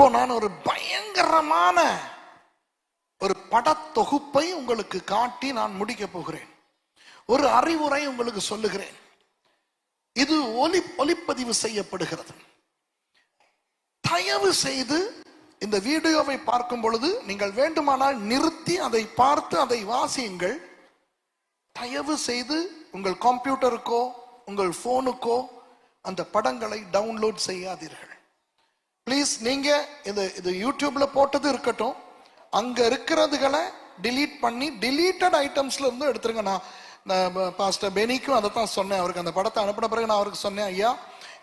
இப்போ நான் ஒரு பயங்கரமான ஒரு படத்தொகுப்பை உங்களுக்கு காட்டி நான் முடிக்க போகிறேன். ஒரு அறிவுரை உங்களுக்கு சொல்லுகிறேன். இது ஒலி ஒலிப்பதிவு செய்யப்படுகிறது. தயவு செய்து இந்த வீடியோவை பார்க்கும் பொழுது நீங்கள் வேண்டுமானால் நிறுத்தி அதை பார்த்து அதை வாசியுங்கள். தயவு செய்து உங்கள் கம்ப்யூட்டருக்கோ உங்கள் போனுக்கோ அந்த படங்களை டவுன்லோட் செய்யாதீர்கள். ப்ளீஸ் நீங்கள் இது இது யூடியூப்பில் போட்டது இருக்கட்டும். அங்கே இருக்கிறதுகளை டிலீட் பண்ணி டிலீட்டட் ஐட்டம்ஸ்ல இருந்து எடுத்துருங்க. நான் பாஸ்டர் பெனிக்கும் அதை தான் சொன்னேன். அவருக்கு அந்த படத்தை அனுப்பின பிறகு நான் அவருக்கு சொன்னேன் ஐயா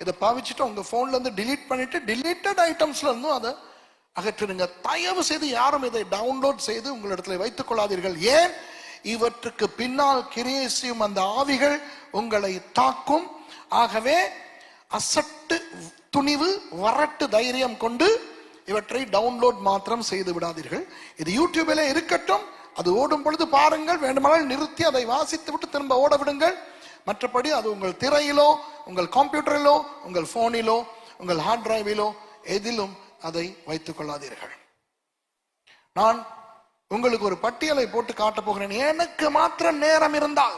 இதை பாவிச்சுட்டு உங்கள் ஃபோன்லேருந்து டிலீட் பண்ணிவிட்டு டிலீட்டட் ஐட்டம்ஸ்லேருந்தும் ஐட்டம்ஸ்ல இருந்தும் அதை அகற்றிடுங்க. தயவு செய்து யாரும் இதை டவுன்லோட் செய்து உங்களிடத்தில் வைத்துக் கொள்ளாதீர்கள். ஏன்? இவற்றுக்கு பின்னால் கிரியேசியும் அந்த ஆவிகள் உங்களை தாக்கும். ஆகவே அசட்டு துணிவு வரட்டு தைரியம் கொண்டு இவற்றை டவுன்லோட் மாத்திரம் செய்து விடாதீர்கள். இது யூடியூபில் இருக்கட்டும் அது ஓடும் பொழுது பாருங்கள் வேண்டுமானால் நிறுத்தி அதை வாசித்து விட்டு திரும்ப ஓட விடுங்கள். மற்றபடி அது உங்கள் திரையிலோ உங்கள் கம்ப்யூட்டரிலோ உங்கள் போனிலோ உங்கள் ஹார்ட் டிரைவிலோ எதிலும் அதை வைத்துக் கொள்ளாதீர்கள். நான் உங்களுக்கு ஒரு பட்டியலை போட்டு காட்டப் போகிறேன். எனக்கு மாத்திரம் நேரம் இருந்தால்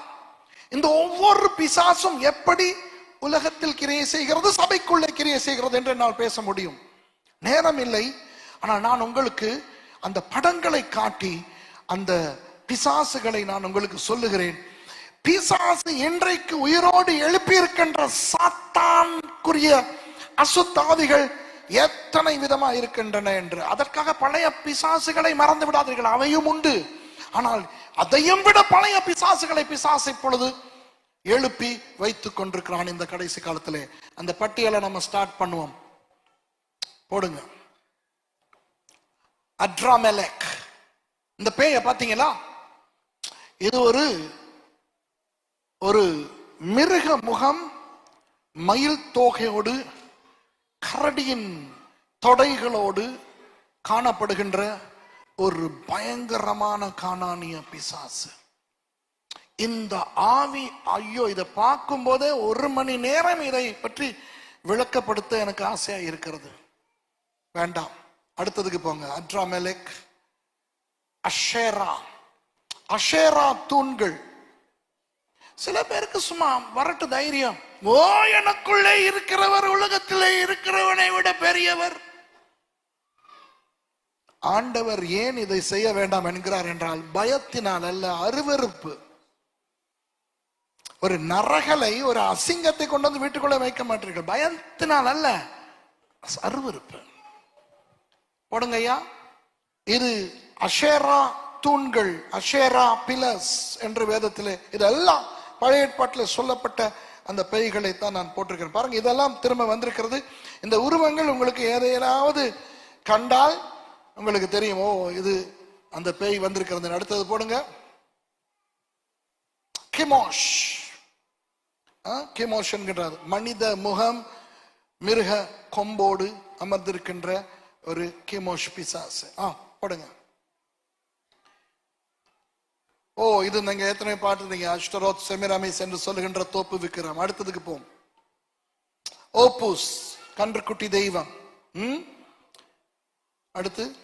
இந்த ஒவ்வொரு பிசாசும் எப்படி உலகத்தில் கிரியை செய்கிறது சபைக்குள்ளே கிரியை செய்கிறது என்று என்னால் பேச முடியும். நேரம் இல்லை ஆனால் நான் உங்களுக்கு அந்த படங்களை காட்டி அந்த பிசாசுகளை நான் உங்களுக்கு சொல்லுகிறேன். பிசாசு இன்றைக்கு உயிரோடு எழுப்பி இருக்கின்ற சாத்தான்குரிய அசுத்தாவிகள் எத்தனை விதமா இருக்கின்றன என்று. அதற்காக பழைய பிசாசுகளை மறந்து விடாதீர்கள் அவையும் உண்டு. ஆனால் அதையும் விட பழைய பிசாசுகளை பிசாசு இப்பொழுது எழுப்பி வைத்து கொண்டிருக்கிறான் இந்த கடைசி காலத்திலே. அந்த பட்டியலை நம்ம ஸ்டார்ட் பண்ணுவோம். போடுங்க. அட்ராமெலக். இந்த பேய பார்த்தீங்களா? இது ஒரு ஒரு மிருக முகம் மயில் தோகையோடு கரடியின் தொடைகளோடு காணப்படுகின்ற ஒரு பயங்கரமான காணானிய பிசாசு. இந்த ஆவி ஐயோ இதை பார்க்கும் போதே ஒரு மணி நேரம் இதை பற்றி விளக்கப்படுத்த எனக்கு ஆசையா இருக்கிறது. வேண்டாம். அடுத்ததுக்கு போங்க. அட்ராமெலெக் அஷேரா. அஷேரா தூண்கள். சில பேருக்கு சும்மா வரட்டு தைரியம். ஓ எனக்குள்ளே இருக்கிறவர் உலகத்திலே இருக்கிறவனை விட பெரியவர். ஆண்டவர் ஏன் இதை செய்ய வேண்டாம் என்கிறார் என்றால் பயத்தினால் அல்ல அருவருப்பு. ஒரு நரகலை ஒரு அசிங்கத்தை கொண்டு வந்து வீட்டுக்குள்ள வைக்க மாட்டீர்கள். பயத்தினால் அல்ல. அருவருப்பு. போடுங்க ஐயா. இது அஷேரா தூண்கள் அஷேரா பிலஸ் என்று வேதத்திலே இதெல்லாம் பழைய ஏற்பாட்டில் சொல்லப்பட்ட அந்த பேய்களை தான் நான் போட்டிருக்கிறேன். பாருங்க இதெல்லாம் திரும்ப வந்திருக்கிறது. இந்த உருவங்கள் உங்களுக்கு ஏதையாவது கண்டால் உங்களுக்கு தெரியும். ஓ இது அந்த பேய் வந்திருக்கிறது. அடுத்தது போடுங்க. கிமோஷ். கிமோஷ் மனித முகம் மிருக கொம்போடு அமர்ந்திருக்கின்ற ஒரு கிமோஷ் பிசாசு. ஆ போடுங்க. ஓ இது நீங்க எத்தனை பாட்டுறீங்க அஷ்டரோத் செமிராமிஸ் என்று சொல்லுகின்ற தோப்பு விக்கிரம். அடுத்ததுக்கு போம் ஓபூஸ் கன்றுக்குட்டி தெய்வம். ம்? அடுத்து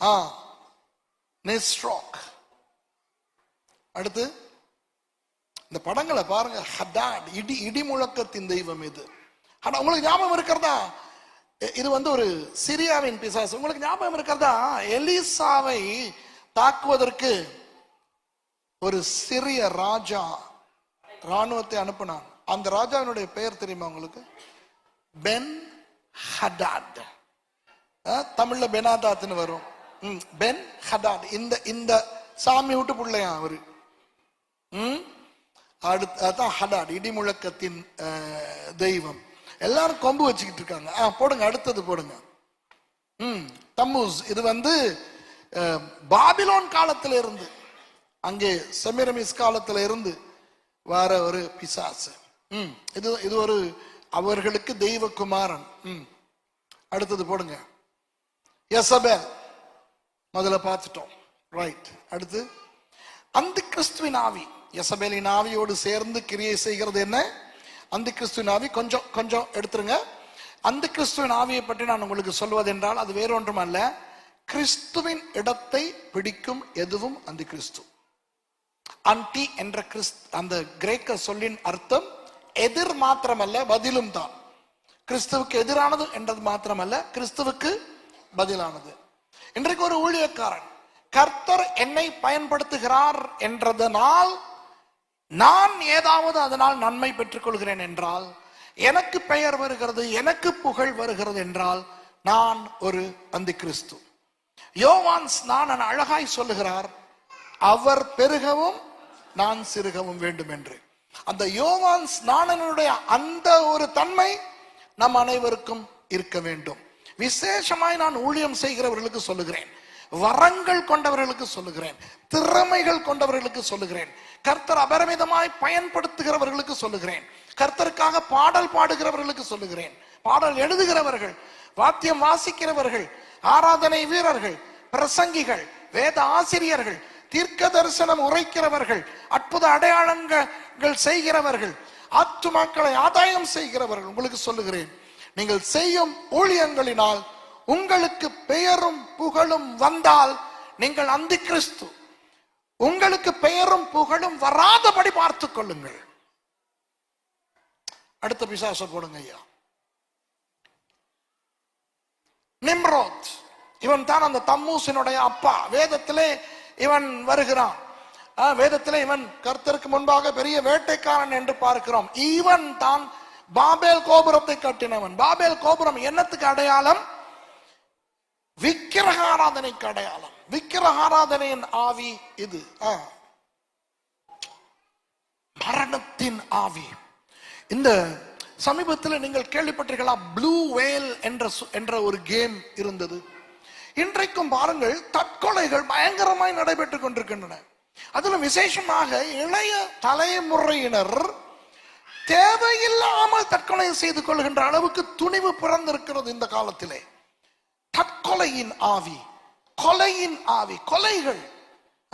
ஆ நெஸ்ட்ராக். அடுத்து இந்த படங்களை பாருங்க. ஹடாட் இடி இடி முழக்கத்தின் தெய்வம் இது. ஆனா உங்களுக்கு ஞாபகம் இருக்கிறதா? இது வந்து ஒரு சிரியாவின் பிசாசு. உங்களுக்கு ஞாபகம் இருக்கிறதா? எலிசாவை தாக்குவதற்கு ஒரு சிறிய ராஜா ராணுவத்தை அனுப்பினான். அந்த ராஜாவினுடைய பெயர் தெரியுமா உங்களுக்கு? Ben Hadad. தமிழ்ல பெனாதாத்னு வரும். ம், பென் ஹடாட். இந்த இந்த சாமி விட்டு பிள்ளையா அவரு? ம்? அடுத்து அதான் ஹடாட் இடிமுழக்கத்தின் முழக்கத்தின் தெய்வம். எல்லாரும் கொம்பு வச்சுக்கிட்டு இருக்காங்க ஆ போடுங்க அடுத்தது போடுங்க. ம் தம்மூஸ். இது வந்து பாபிலோன் காலத்தில் இருந்து அங்கே செமிரமிஸ் காலத்தில் இருந்து வர ஒரு பிசாசு. ம் இது இது ஒரு அவர்களுக்கு தெய்வகுமாரன். ம் அடுத்தது போடுங்க. எசபேல் முதல்ல பார்த்துட்டோம். ரைட் அடுத்து அந்த கிறிஸ்துவின் ஆவி. எசபேலின் ஆவியோடு சேர்ந்து கிரியை செய்கிறது என்ன? அந்த கிறிஸ்துவின் ஆவி. கொஞ்சம் கொஞ்சம் எடுத்துருங்க. அந்த கிறிஸ்துவின் ஆவியை பற்றி நான் உங்களுக்கு சொல்வதென்றால் அது வேறொன்றும் அல்ல கிறிஸ்துவின் இடத்தை பிடிக்கும் எதுவும் அந்த கிறிஸ்து அன்டி என்ற கிறிஸ்து அந்த கிரேக்க சொல்லின் அர்த்தம் எதிர் மாத்திரமல்ல பதிலும் தான். கிறிஸ்துவுக்கு எதிரானது என்றது மாத்திரமல்ல கிறிஸ்துவுக்கு பதிலானது. இன்றைக்கு ஒரு ஊழியக்காரன் கர்த்தர் என்னை பயன்படுத்துகிறார் என்றதனால் நான் ஏதாவது அதனால் நன்மை பெற்றுக்கொள்கிறேன் என்றால் எனக்கு பெயர் வருகிறது எனக்கு புகழ் வருகிறது என்றால் நான் ஒரு அந்த கிறிஸ்து. யோவான் ஸ்நானன் அழகாய் சொல்லுகிறார் அவர் பெருகவும் நான் சிறுகவும் வேண்டும் என்று அந்த யோவான் ஸ்நானனுடைய அந்த ஒரு தன்மை நம் அனைவருக்கும் இருக்க வேண்டும். விசேஷமாய் நான் ஊழியம் செய்கிறவர்களுக்கு சொல்லுகிறேன். வரங்கள் கொண்டவர்களுக்கு சொல்லுகிறேன். திறமைகள் கொண்டவர்களுக்கு சொல்லுகிறேன். கர்த்தர் அபரிமிதமாய் பயன்படுத்துகிறவர்களுக்கு சொல்லுகிறேன். கர்த்தருக்காக பாடல் பாடுகிறவர்களுக்கு சொல்லுகிறேன். பாடல் எழுதுகிறவர்கள் வாத்தியம் வாசிக்கிறவர்கள் ஆராதனை வீரர்கள் பிரசங்கிகள் வேத ஆசிரியர்கள் தீர்க்க தரிசனம் உரைக்கிறவர்கள் அற்புத அடையாளங்கள் செய்கிறவர்கள் ஆத்துமாக்களை ஆதாயம் செய்கிறவர்கள் உங்களுக்கு சொல்லுகிறேன். நீங்கள் செய்யும் ஊழியங்களினால் உங்களுக்கு பெயரும் புகழும் வந்தால் நீங்கள் அந்தி கிறிஸ்து. உங்களுக்கு பெயரும் புகழும் வராதபடி பார்த்துக் கொள்ளுங்கள். அடுத்த பிசாச போடுங்க ஐயா. நிம்ரோத். இவன் தான் அந்த தம்மூசினுடைய அப்பா. வேதத்திலே இவன் வருகிறான். வேதத்திலே இவன் கர்த்தருக்கு முன்பாக பெரிய வேட்டைக்காரன் என்று பார்க்கிறோம். இவன் தான் பாபேல் கோபுரத்தை கட்டினவன். பாபேல் கோபுரம் என்னத்துக்கு அடையாளம்? விக்கிரக ஆராதனைக்கு அடையாளம் விக்கிரக ஆராதனையின் ஆவி இது ஆ. மரணத்தின் ஆவி. இந்த சமீபத்தில் நீங்கள் கேள்விப்பட்டீர்களா ப்ளூ வேல் என்ற சு- என்ற ஒரு கேம் இருந்தது. இன்றைக்கும் பாருங்கள் தற்கொலைகள் பயங்கரமாய் நடைபெற்றுக் கொண்டிருக்கின்றன. அதிலும் விசேஷமாக இளைய தலைமுறையினர் தேவையில்லாமல் தற்கொலை செய்து கொள்கின்ற அளவுக்கு துணிவு பிறந்திருக்கிறது இந்த காலத்திலே. தற்கொலையின் ஆவி கொலையின் ஆவி கொலைகள்.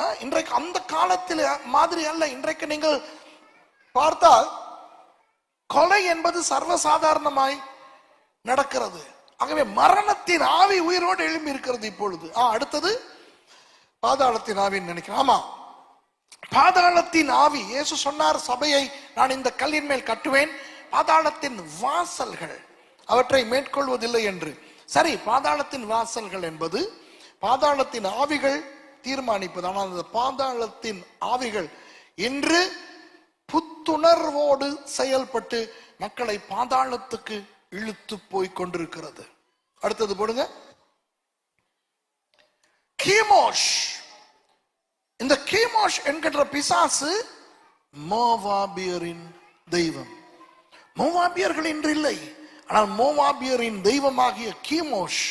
ஆ, இன்றைக்கு அந்த காலத்தில் மாதிரி அல்ல. இன்றைக்கு நீங்கள் பார்த்தால் கொலை என்பது சர்வசாதாரணமாய் நடக்கிறது. ஆகவே மரணத்தின் ஆவி உயிரோடு எழும்பி இருக்கிறது இப்பொழுது. ஆ அடுத்தது பாதாளத்தின் ஆவின்னு நினைக்கிறேன். ஆமா. பாதாளத்தின் ஆவி இயேசு சொன்னார் சபையை நான் இந்த கல்லின் மேல் கட்டுவேன். பாதாளத்தின் வாசல்கள் அவற்றை மேற்கொள்வதில்லை என்று. சரி பாதாளத்தின் வாசல்கள் என்பது பாதாளத்தின் ஆவிகள் தீர்மானிப்பது. ஆனால் அந்த பாதாளத்தின் ஆவிகள் இன்று புத்துணர்வோடு செயல்பட்டு மக்களை பாதாளத்துக்கு இழுத்து போய் கொண்டிருக்கிறது. அடுத்தது போடுங்க. கீமோஷ். இந்த கீமோஷ் என்கின்ற பிசாசு மோவாபியரின் தெய்வம். மோவாபியர்கள் இன்று இல்லை. ஆனால் மோவாபியரின் தெய்வமாகிய கீமோஷ்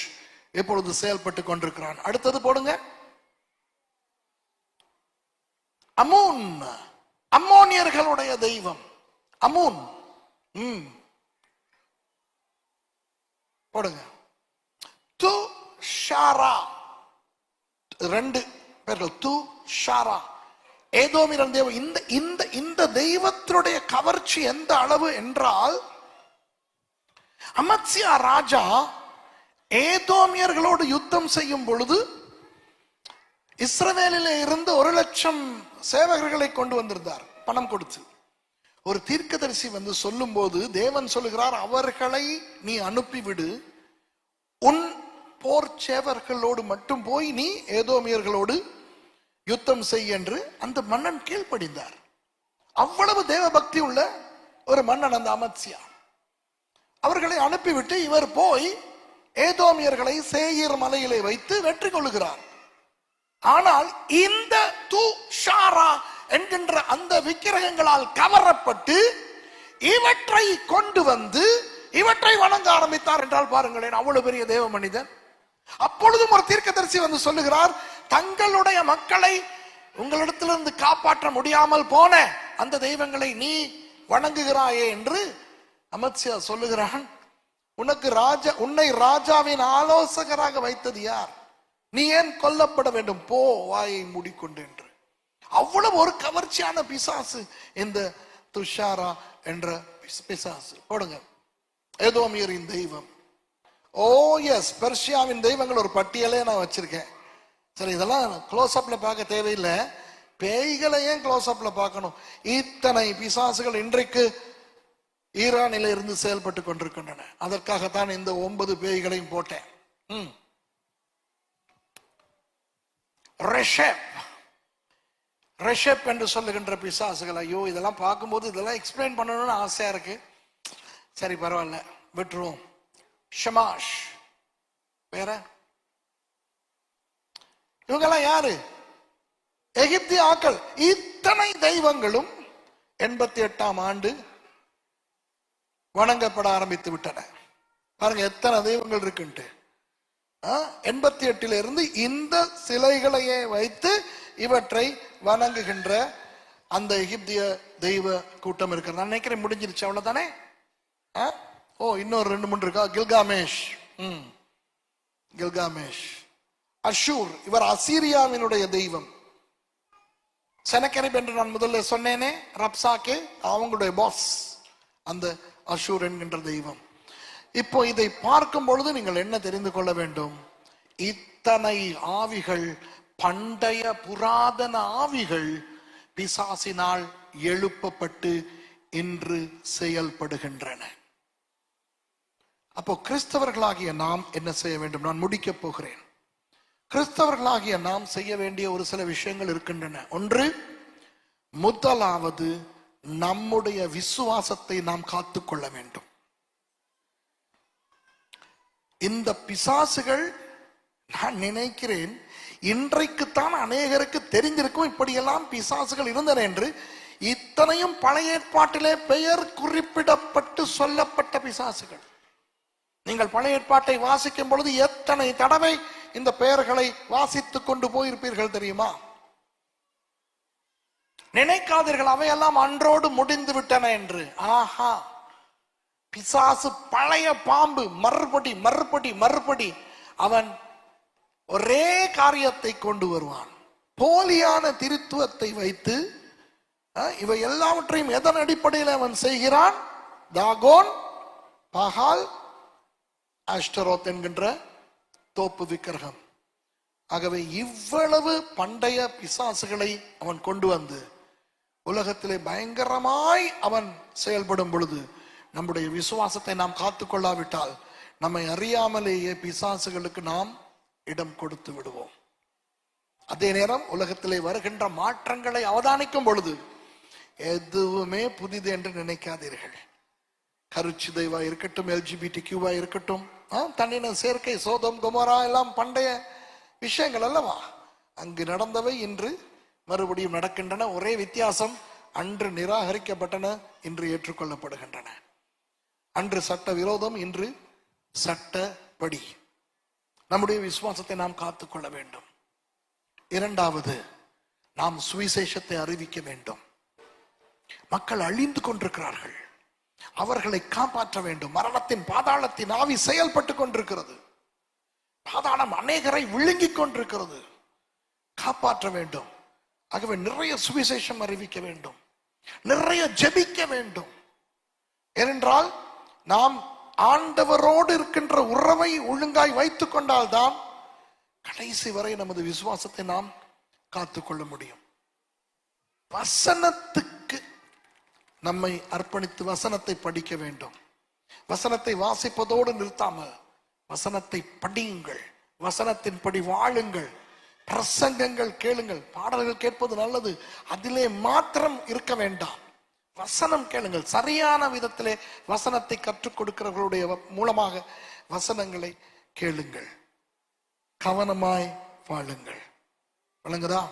எப்பொழுது செயல்பட்டு கொண்டிருக்கிறான்? அடுத்தது போடுங்க. அமூன் அம்மோனியர்களுடைய தெய்வம். அமூன் ம். போடுங்க. து ஷாரா. ரெண்டு பேர்கள் து ஷாரா. ஏதோமிரன் தெய்வம் இந்த இந்த இந்த தெய்வத்தினுடைய கவர்ச்சி எந்த அளவு என்றால் அமத்சியா ராஜா ஏதோமியர்களோடு யுத்தம் செய்யும் பொழுது இஸ்ரவேலிலே இருந்து ஒரு லட்சம் சேவகர்களை கொண்டு வந்திருந்தார். பணம் கொடுத்து. ஒரு தீர்க்கதரிசி வந்து சொல்லும்போது தேவன் சொல்லுகிறார் அவர்களை நீ அனுப்பிவிடு. உன் போர் சேவர்களோடு மட்டும் போய் நீ ஏதோமியர்களோடு யுத்தம் செய் என்று அந்த மன்னன் கீழ்ப்படிந்தார். அவ்வளவு தேவ பக்தி உள்ள ஒரு மன்னன் அந்த அமத்சியா. அவர்களை அனுப்பிவிட்டு இவர் போய் ஏதோமியர்களை சேயீர் மலையிலே வைத்து வெற்றி கொள்ளுகிறார் ஆனால் இந்த து ஷாரா என்கின்ற அந்த விக்கிரகங்களால் கவரப்பட்டு இவற்றை கொண்டு வந்து இவற்றை வணங்க ஆரம்பித்தார் என்றால் பாருங்களேன் அவ்வளவு பெரிய தேவ மனிதன். அப்பொழுதும் ஒரு தீர்க்கதரிசி வந்து சொல்லுகிறார் தங்களுடைய மக்களை உங்களிடத்திலிருந்து காப்பாற்ற முடியாமல் போன அந்த தெய்வங்களை நீ வணங்குகிறாயே என்று அமத்சியா சொல்லுகிறான் உனக்கு ராஜா உன்னை ராஜாவின் ஆலோசகராக வைத்தது யார்? நீ ஏன் கொல்லப்பட வேண்டும்? போ வாயை மூடிக்கொண்டு என்று. அவ்வளவு ஒரு கவர்ச்சியான பிசாசு இந்த துஷாரா என்ற பிசாசு. போடுங்க. ஏதோமியரின் தெய்வம். ஓ எஸ் பெர்ஷியாவின் தெய்வங்கள் ஒரு பட்டியலே நான் வச்சிருக்கேன். சரி இதெல்லாம் க்ளோஸ் அப்ல பார்க்க தேவையில்லை. பேய்களை ஏன் க்ளோஸ் அப்ல பார்க்கணும்? இத்தனை பிசாசுகள் இன்றைக்கு ஈரானில் இருந்து செயல்பட்டு கொண்டிருக்கின்றன. அதற்காகத்தான் இந்த ஒன்பது பேய்களையும் போட்டேன். ம். ரெஷப். ரெஷப் என்று சொல்லுகின்ற பிசாசுகள் ஐயோ இதெல்லாம் பார்க்கும்போது இதெல்லாம் எக்ஸ்பிளைன் பண்ணணும்னு ஆசையா இருக்கு. சரி பரவாயில்ல விட்டுருவோம். ஷமாஷ். வேற? இவங்கெல்லாம் யாரு? எகிப்திய ஆக்கள் இத்தனை தெய்வங்களும் எண்பத்தி எட்டாம் ஆண்டு வணங்கப்பட ஆரம்பித்து விட்டன. பாருங்க எத்தனை தெய்வங்கள் இருக்குன்ட்டு. எண்பத்தி எட்டுல இருந்து இந்த சிலைகளையே வைத்து இவற்றை வணங்குகின்ற அந்த எகிப்திய தெய்வ கூட்டம் இருக்கிறது. நான் நினைக்கிறேன் முடிஞ்சிருச்சு அவ்வளவுதானே? ஆ? ஓ இன்னொரு ரெண்டு மூணு இருக்கா? கில்காமேஷ். ம் கில்காமேஷ். அஷூர் இவர் அசீரியாவினுடைய தெய்வம். செனக்கரிப் என்று நான் முதல்ல சொன்னேனே ரப்சாக்கே அவங்களுடைய பாஸ் அந்த அஷூர் என்கின்ற தெய்வம். இப்போ இதை பார்க்கும் பொழுது நீங்கள் என்ன தெரிந்து கொள்ள வேண்டும்? இத்தனை ஆவிகள் பண்டைய புராதன ஆவிகள் பிசாசினால் எழுப்பப்பட்டு இன்று செயல்படுகின்றன. அப்போ கிறிஸ்தவர்களாகிய நாம் என்ன செய்ய வேண்டும்? நான் முடிக்கப் போகிறேன். கிறிஸ்தவர்களாகிய நாம் செய்ய வேண்டிய ஒரு சில விஷயங்கள் இருக்கின்றன. ஒன்று முதலாவது நம்முடைய விசுவாசத்தை நாம் காத்துக்கொள்ள வேண்டும். இந்த பிசாசுகள் நான் நினைக்கிறேன் இன்றைக்குத்தான் அநேகருக்கு தெரிஞ்சிருக்கும் இப்படியெல்லாம் பிசாசுகள் இருந்தன என்று இத்தனையும் பழைய ஏற்பாட்டிலே பெயர் குறிப்பிடப்பட்டு சொல்லப்பட்ட பிசாசுகள். நீங்கள் பழைய ஏற்பாட்டை வாசிக்கும் பொழுது எத்தனை தடவை இந்த பெயர்களை வாசித்துக் கொண்டு போயிருப்பீர்கள் தெரியுமா? நினைக்காதீர்கள் அவையெல்லாம் அன்றோடு முடிந்து விட்டன என்று. ஆஹா பிசாசு பழைய பாம்பு மறுபடி மறுபடி மறுபடி அவன் ஒரே காரியத்தை கொண்டு வருவான். போலியான திருத்துவத்தை வைத்து இவை எல்லாவற்றையும் எதன் அடிப்படையில் அவன் செய்கிறான்? தாகோன் பஹால் ஆஸ்டரோத் என்கின்ற தோப்பு விக்கிரகம். ஆகவே இவ்வளவு பண்டைய பிசாசுகளை அவன் கொண்டு வந்து உலகத்திலே பயங்கரமாய் அவன் செயல்படும் பொழுது நம்முடைய விசுவாசத்தை நாம் காத்துக்கொள்ளாவிட்டால் நம்மை அறியாமலேயே பிசாசுகளுக்கு நாம் இடம் கொடுத்து விடுவோம். அதே நேரம் உலகத்திலே வருகின்ற மாற்றங்களை அவதானிக்கும் பொழுது எதுவுமே புதிது என்று நினைக்காதீர்கள். கருச்சி தெய்வா இருக்கட்டும் எல்ஜிபிடி கியூவா இருக்கட்டும் ஆ, தன்னின சேர்க்கை சோதம் குமரா எல்லாம் பண்டைய விஷயங்கள் அல்லவா? அங்கு நடந்தவை இன்று மறுபடியும் நடக்கின்றன. ஒரே வித்தியாசம் அன்று நிராகரிக்கப்பட்டன இன்று ஏற்றுக்கொள்ளப்படுகின்றன. அன்று சட்ட விரோதம் இன்று சட்டப்படி. நம்முடைய விசுவாசத்தை நாம் காத்துக்கொள்ள வேண்டும். இரண்டாவது நாம் சுவிசேஷத்தை அறிவிக்க வேண்டும். மக்கள் அழிந்து கொண்டிருக்கிறார்கள். அவர்களை காப்பாற்ற வேண்டும். மரணத்தின் பாதாளத்தின் ஆவி செயல்பட்டு கொண்டிருக்கிறது. பாதாளம் அநேகரை விழுங்கிக் கொண்டிருக்கிறது. காப்பாற்ற வேண்டும். ஆகவே நிறைய சுவிசேஷம் அறிவிக்க வேண்டும். நிறைய ஜெபிக்க வேண்டும். ஏனென்றால் நாம் ஆண்டவரோடு இருக்கின்ற உறவை ஒழுங்காய் வைத்துக் கொண்டால்தான் கடைசி வரை நமது விசுவாசத்தை நாம் காத்துக்கொள்ள முடியும். வசனத்துக்கு நம்மை அர்ப்பணித்து வசனத்தை படிக்க வேண்டும். வசனத்தை வாசிப்பதோடு நிறுத்தாமல் வசனத்தை படியுங்கள். வசனத்தின்படி வாழுங்கள். பிரசங்கங்கள் கேளுங்கள் பாடல்கள் கேட்பது நல்லது. அதிலே மாத்திரம் இருக்க வேண்டாம். வசனம் கேளுங்கள். சரியான விதத்திலே வசனத்தை கற்றுக் கொடுக்கிறவர்களுடைய மூலமாக வசனங்களை கேளுங்கள். கவனமாய் வாழுங்கள். வழங்குதா?